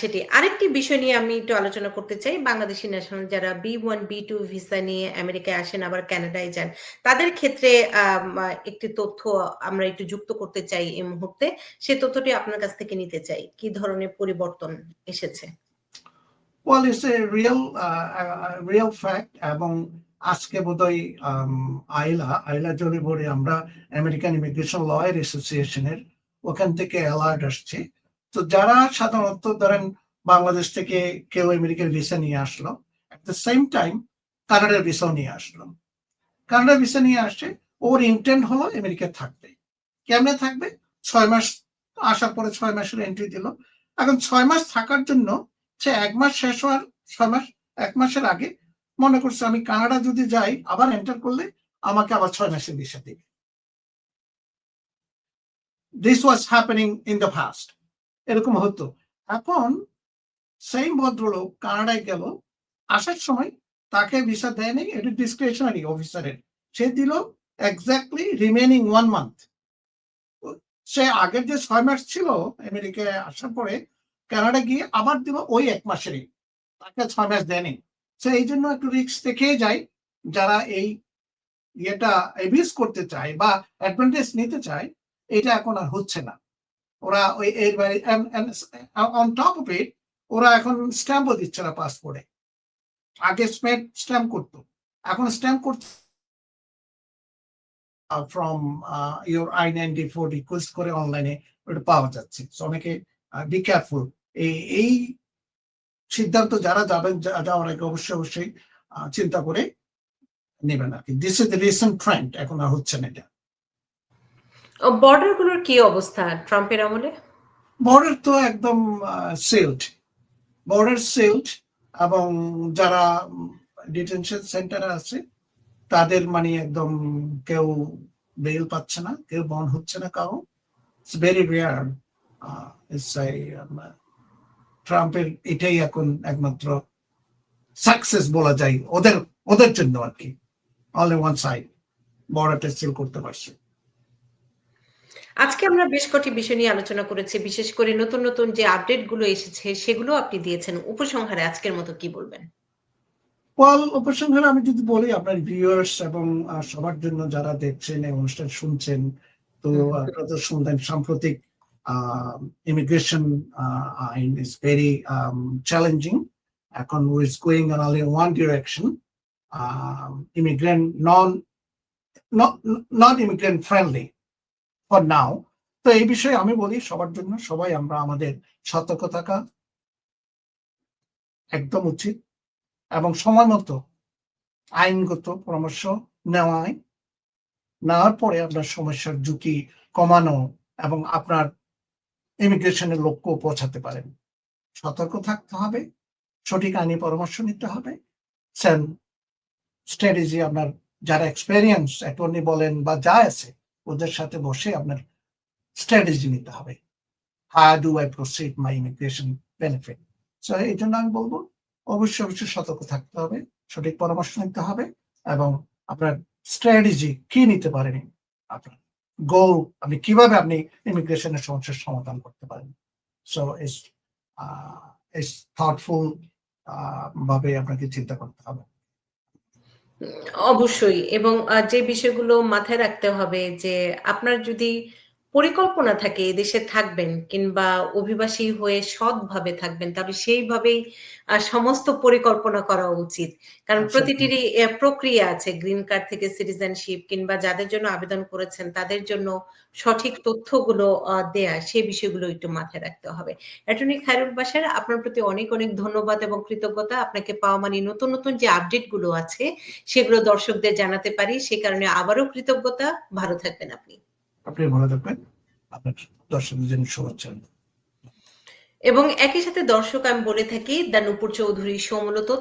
সেটি। আরেকটি বিষয় নিয়ে আমি একটু আলোচনা করতে চাই। বাংলাদেশি ন্যাশনাল যারা B1, B2 ভিসা নিয়ে আমেরিকায় আসেন আবার ক্যানাডায় যান। তাদের ক্ষেত্রে একটি তথ্য আমরা একটু যুক্ত করতে চাই এই মুহূর্তে। সে তথ্যটি আপনার কাছ থেকে নিতে চাই। কি ধরনের পরিবর্তন এসেছে? Well, it's a real uh, uh, real fact এবং আজকে বোধহয় আইলা, আইলা জরি বোর্ডে আমরা আমেরিকান ইমিগ্রেশন লয়ার অ্যাসোসিয়েশনের ওখান থেকে অ্যালার্ট আসছে। তো যারা সাধারণত ধরেন বাংলাদেশ থেকে কেউ আমেরিকার ভিসা নিয়ে আসলো। এট দ্য সেম টাইম কানাডার ভিসাও নিয়ে আসলো। কানাডার ভিসা নিয়ে আসছে, ওর ইনটেন্ট হলো আমেরিকায় থাকবে। কেমনে থাকবে? ছয় মাস আসার পরে ছয় মাসের এন্ট্রি দিল। এখন ছয় মাস থাকার জন্য সে এক মাস শেষ হওয়ার ছয় মাস এক মাসের আগে মনে করছে আমি কানাডা যদি যাই আবার এন্টার করলে আমাকে আবার ছয় মাসের ভিসা দিবে। This was happening in the past. এরকম হতো। এখন সেইম ভদ্রলোক কানাডায় গেল। আসার সময় তাকে ভিসা দেয়নি নাই। এটা ডিসক্রিশনারি অফিসারের। সে দিল এক্সাক্টলি রিমেইনিং 1 মান্থ। সে আগের যে ছয় মাস ছিল আমেরিকায় আসার পরে কানাডা গিয়ে আবার দিল ওই এক মাসেরই। তাকে ছয় মাস দেয়নি। সে এই জন্য একটু রিস্ক থেকেই যায়। যারা এই ইয়েটা অ্যাবিউজ করতে চায় বা অ্যাডভান্টেজ নিতে চায়, এটা এখন আর হচ্ছে না। ওরা ওই and on top of it ওরা এখন স্ট্যাম্পও দিচ্ছে না পাসপোর্টে। আগে স্ট্যাম্প করতো এখন স্ট্যাম্প করছে from a your I-94 request করে অনলাইনে ওটা পাওয়া যাচ্ছে। অনেকে বি কেয়ারফুল। এই এই সিদ্ধান্ত যারা যাবেন যাওয়ার আগে অবশ্যই, অবশ্যই চিন্তা করে নিবেন আরকি। This is the recent trend এখন আর হচ্ছে না এটা। ও বর্ডারগুলোর কি অবস্থা ট্রাম্পের আমলে? বর্ডার তো একদম সিলড। বর্ডার সিলড এবং যারা ডিটেনশন সেন্টারে আছে তাদের মানে একদম কেউ বেইল পাচ্ছে না, কেউ বন্ড হচ্ছে না কারও। It's very rare. ট্রাম্পের এটাই এখন একমাত্র সাকসেস বলা যায় ওদের ওদের জন্য আরকি। অনলি ওয়ান সাইড বর্ডারটা সিল করতে পারছে। আজকে আমরা বেশ কটি বিষয় নিয়ে আলোচনা করেছি। বিশেষ করে নতুন, নতুন যে আপডেটগুলো এসেছে সেগুলো আপনি দিয়েছেন। উপসংহারে আজকের মতো কি বলবেন? ওয়েল উপসংহারে আমি যদি বলি আপনার ভিউয়ার্স এবং সবার জন্য যারা দেখছেন এই অনুষ্ঠান শুনছেন, তো। আপনারা তো শুনলেন সাম্প্রতিক ইমিগ্রেশন আইন ইস ভেরি চ্যালেঞ্জিং। এখন it's going on only one direction. Immigrant non not immigrant friendly for now. তো এই বিষয়ে আমি বলি সবার জন্য সবাই আমরা আমাদের সতর্ক থাকা একদম উচিত এবং সময় মতো আইনগত পরামর্শ নেওয়ায় নেওয়ার পরে আপনার সমস্যার ঝুঁকি কমানো এবং আপনার ইমিগ্রেশনের লক্ষ্য পৌঁছাতে পারেন। সতর্ক থাকতে হবে, সঠিক আইনি পরামর্শ নিতে হবে। সেন স্ট্র্যাটেজি আপনার যারা এক্সপেরিয়েন্স অ্যাটর্নি বলেন বা যা আছে ওদের সাথে বসে আপনার স্ট্র্যাটেজি নিতে হবে। How do I proceed my immigration benefit? So এই জন্য আমি বলব অবশ্যই, অবশ্যই সতর্ক থাকতে হবে, সঠিক পরামর্শ নিতে হবে এবং আপনার স্ট্র্যাটেজি কি নিতে পারেন আপনার গোল আপনি কীভাবে আপনি ইমিগ্রেশনের সমস্যার সমাধান করতে পারেন। So it's uh it's thoughtful ভাবে আপনাকে চিন্তা করতে হবে। অবশ্যই এবং যে বিষয়গুলো মাথায় রাখতে হবে যে আপনার যদি পরিকল্পনা থাকে এদেশে থাকবেন কিংবা অভিবাসী হয়ে সৎভাবে থাকবেন তাহলে সেইভাবেই সমস্ত পরিকল্পনা করা উচিত। কারণ Absolutely. প্রতিটিরই প্রক্রিয়া আছে। গ্রিন কার্ড থেকে সিটিজেনশিপ কিংবা যাদের জন্য আবেদন করেছেন তাদের জন্য সঠিক তথ্যগুলো দেয়া সেই বিষয়গুলো একটু মাথায় রাখতে হবে। অ্যাটর্নি খায়রুল বাশার আপনার প্রতি অনেক, অনেক ধন্যবাদ এবং কৃতজ্ঞতা। আপনাকে পাওয়া মানে নতুন, নতুন যে আপডেটগুলো আছে সেগুলো দর্শকদের জানাতে পারি। সে কারণে আবারও কৃতজ্ঞতা। ভালো থাকবেন আপনি। আপনি ভালো থাকবেন। আপনার দর্শকদের জন্য শুভেচ্ছা। এবং একই সাথে দর্শক, আমি বলে থাকি, দ্য নূপুর চৌধুরী সমলত মূলত